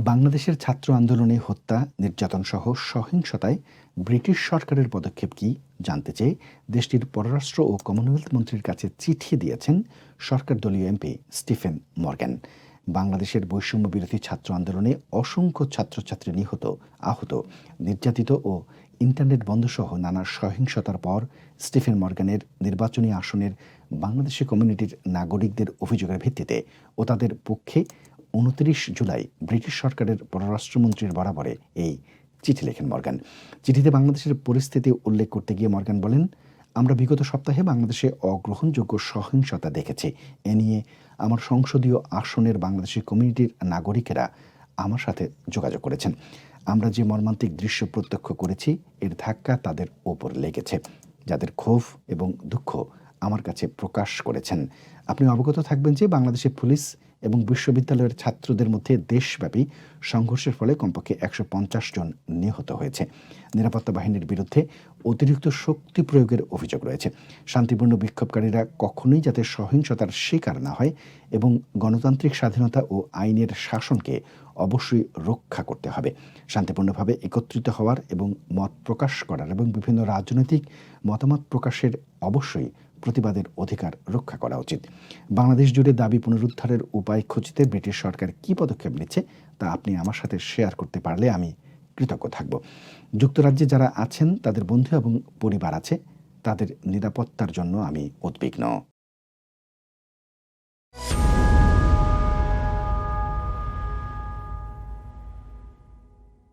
বাংলাদেশের ছাত্র আন্দোলনে হত্যা নির্যাতন সহ সহিংসতায় ব্রিটিশ সরকারের পদক্ষেপ কি জানতে চেয়ে দেশটির পররাষ্ট্র ও কমনওয়েলথ মন্ত্রীর কাছে চিঠি দিয়েছেন সরকার দলীয় এমপি স্টিফেন মর্গ্যান বাংলাদেশের বৈষম্য বিরোধী ছাত্র আন্দোলনে অসংখ্য ছাত্রছাত্রী নিহত, আহত, নির্যাতিত ও ইন্টারনেট বন্ধসহ নানা সহিংসতার পর স্টিফেন মর্গানের নির্বাচনী আসনের বাংলাদেশি কমিউনিটির নাগরিকদের অভিযোগের ভিত্তিতে ও তাদের পক্ষে উনত্রিশ জুলাই ব্রিটিশ সরকারের পররাষ্ট্রমন্ত্রীর বরাবরে এই চিঠি লেখেন মর্গান। চিঠিতে বাংলাদেশের পরিস্থিতি উল্লেখ করতে গিয়ে মর্গান বলেন, আমরা বিগত সপ্তাহে বাংলাদেশে অগ্রহণযোগ্য সহিংসতা দেখেছি। এ নিয়ে আমার সংসদীয় আসনের বাংলাদেশি কমিউনিটির নাগরিকেরা আমার সাথে যোগাযোগ করেছেন। আমরা যে মর্মান্তিক দৃশ্য প্রত্যক্ষ করেছি, এর ধাক্কা তাদের ওপর লেগেছে। যাদের ক্ষোভ এবং দুঃখ আমার কাছে প্রকাশ করেছেন। আপনি অবগত থাকবেন যে বাংলাদেশের পুলিশ এবং বিশ্ববিদ্যালয়ের ছাত্রদের মধ্যে দেশব্যাপী সংঘর্ষের ফলে কমপক্ষে একশো পঞ্চাশ জন নিহত হয়েছে। নিরাপত্তা বাহিনীর বিরুদ্ধে অতিরিক্ত শক্তি প্রয়োগের অভিযোগ রয়েছে। শান্তিপূর্ণ বিক্ষোভকারীরা কখনোই যাতে সহিংসতার শিকার না হয় এবং গণতান্ত্রিক স্বাধীনতা ও আইনের শাসনকে অবশ্যই রক্ষা করতে হবে। শান্তিপূর্ণভাবে একত্রিত হওয়ার এবং মত প্রকাশ করার এবং বিভিন্ন রাজনৈতিক মতামত প্রকাশের অবশ্যই প্রতিবাদের অধিকার রক্ষা করা উচিত। বাংলাদেশ জুড়ে দাবি পুনরুদ্ধারের উপায় খুঁজতে ব্রিটিশ সরকার কি পদক্ষেপ নিচ্ছে তা আপনি আমার সাথে শেয়ার করতে পারলে আমি কৃতজ্ঞ থাকব। যুক্তরাজ্যে যারা আছেন, তাদের বন্ধু এবং পরিবার আছে, তাদের নিরাপত্তার জন্য আমি উদ্বিগ্ন।